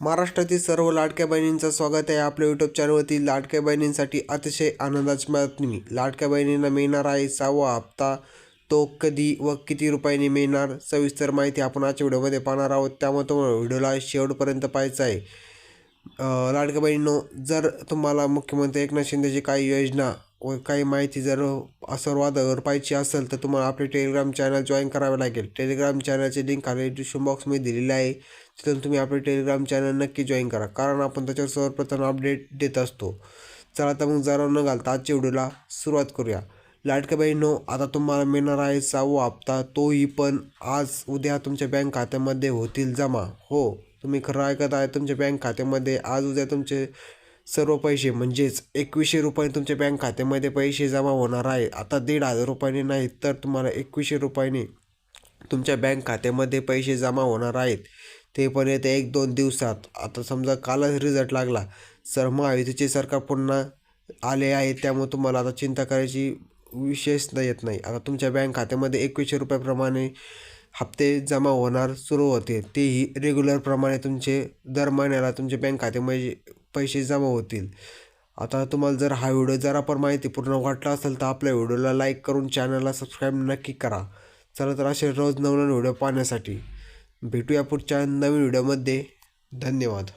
महाराष्ट्रातील सर्व लाडक्या बहिणींचं स्वागत आहे आपल्या यूट्यूब चॅनलवरती लाडक्या बहिणींसाठी अतिशय आनंदाची बातमी. लाडक्या बहिणींना मिळणार आहे सहावा हप्ता. तो कधी व किती रुपयांनी मिळणार? सविस्तर माहिती आपण आजच्या व्हिडिओमध्ये पाहणार आहोत. त्यामुळे तुम्हाला व्हिडिओला शेवटपर्यंत पाहायचं आहे. लाडक्या बहिणींनो जर तुम्हाला मुख्यमंत्री एकनाथ शिंदेची काही योजना व काही माहिती जर सर्वांवर पाहिजे असेल तर तुम्हाला आपले टेलिग्राम चॅनल जॉईन करावे लागेल. टेलिग्राम चॅनलची लिंक खाली डिस्क्रिप्शन बॉक्समध्ये दिलेली आहे. तिथून तुम्ही आपले टेलिग्राम चॅनल नक्की जॉईन करा. कारण आपण त्याच्यावर सर्वप्रथम अपडेट देत असतो. चला तर मग जरा न घालता आजच्या व्हिडिओला सुरुवात करूया. लाडक्या नो आता तुम्हाला मिळणार आहे सहावा हप्ता. तोही पण आज उद्या तुमच्या बँक खात्यामध्ये होतील जमा. हो तुम्ही खरं ऐकत आहे तुमच्या बँक खात्यामध्ये आज उद्या तुमचे सर्व पैसे म्हणजेच एकवीसशे रुपये तुमच्या बँक खात्यामध्ये पैसे जमा होणार आहे. आता दीड हजार रुपयाने नाही तर तुम्हाला एकवीसशे रुपयाने तुमच्या बँक खात्यामध्ये पैसे जमा होणार आहेत. ते पण येते एक दोन दिवसात. आता समजा कालच रिझल्ट लागला. सर महायुतीचे सरकार पुन्हा आले आहे त्यामुळे तुम्हाला आता चिंता करायची विशेष न येत नाही. आता तुमच्या बँक खात्यामध्ये एकवीसशे रुपयाप्रमाणे हप्ते जमा होणार सुरू होते. तेही रेग्युलरप्रमाणे तुमचे दर महिन्याला तुमच्या बँक खात्यामध्ये पैसे जमा होतील. आता तुम्हाला जर हा व्हिडिओ जरा आपण माहिती पूर्ण वाटला असेल तर आपल्या व्हिडिओला लाईक करून चॅनलला सबस्क्राईब नक्की करा. चला तर असे रोज नवनवीन व्हिडिओ पाहण्यासाठी भेटूया पुढच्या नवीन व्हिडिओमध्ये. धन्यवाद.